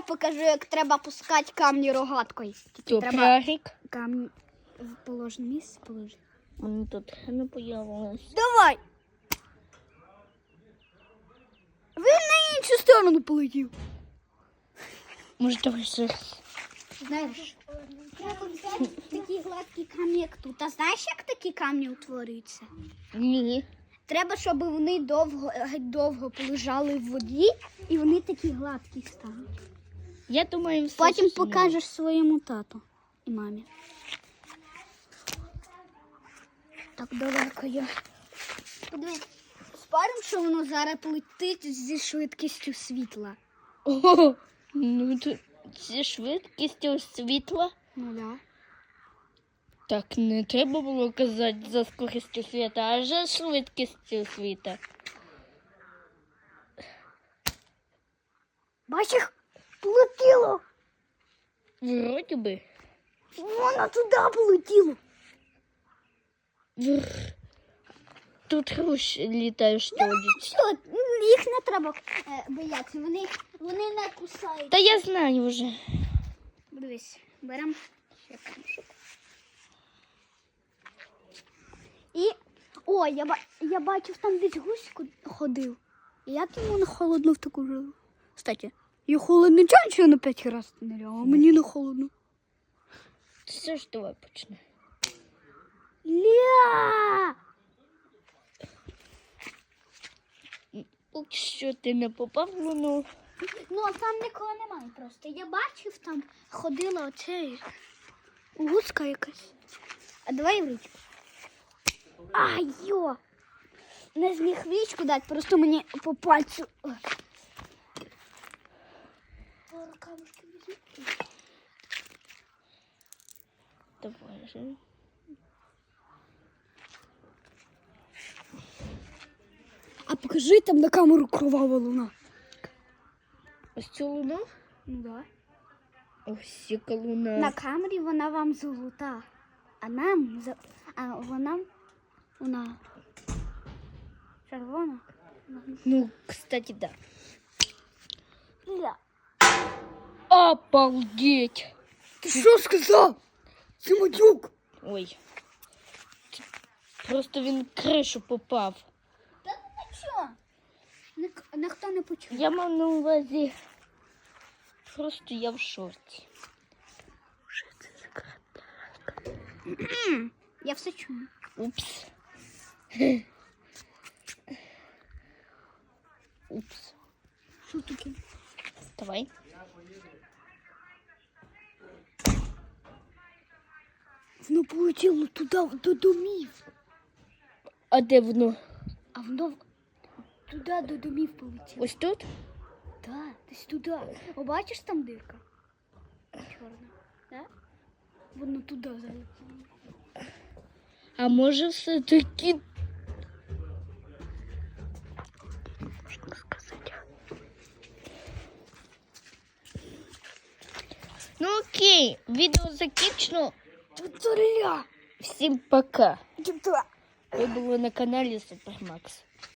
Давай покажу, як треба пускати камні рогаткою. Треба камні в положене місце положити. Воно тут не появилось. Давай! Він на іншу сторону полетів. Може, давай ще. Знаєш, треба взяти такі гладкі камні, як тут. А знаєш, як такі камні утворюються? Ні. Треба, щоб вони довго, довго полежали в воді, і вони такі гладкі стали. Я думаю, все. Потім зрозуміло. покажеш своєму тату і мамі. Так далеко я. Подивись, спорим, що воно зараз полетить зі швидкістю світла. О, ну тут зі швидкістю світла. Ну да. Так не треба було казати за скорістю світа, а за швидкістю світа. Бачиш, полетіло. Вроді би. Воно туди полетіло. Тут руш літаєш штодять. Що, їх не треба е, боятися, вони, вони не кусають. Та я знаю вже. Дивись, беремо ще камушок. І. О, я, ба- я бачив, там десь гусь ку- ходив. І Як йому не холодно в таку жилу? Кстати, я холодно чаю на п'ять разів не а мені не холодно. Все ж давай почне. Ля! Поки що ти не попав в луну. Ну, а там нікого немає просто. Я бачив, там ходила оце гуска якась. А давай в річку. Ай, йо! Не зміг річку дати, просто мені по пальцю. Ой. Пару камушків візьму. Давай же. А покажи там на камеру кровава луна. Ось цю луну? Ну да. Ось яка луна. На камері вона вам золота, а нам за- а вона вона червона. Ну, кстати, да. Ля. Обалдеть! Ти що сказав? Це матюк. Ой. Просто він в кришу попав. Та ну що? Ник- Ніхто не почув. Я мав на увазі. Просто я в шорті. Я все чую. Упс. Упс. Що таке? Давай. Воно полетіло туди, до домів. А де воно? А воно туди до домів полетіло. Ось тут? Так, десь туди. О, бачиш там дирка? Чорна. Да? Воно туди залетіло. А може все-таки. Ну окей, відео закінчено. Всім пока. Ви були на каналі Супермакс.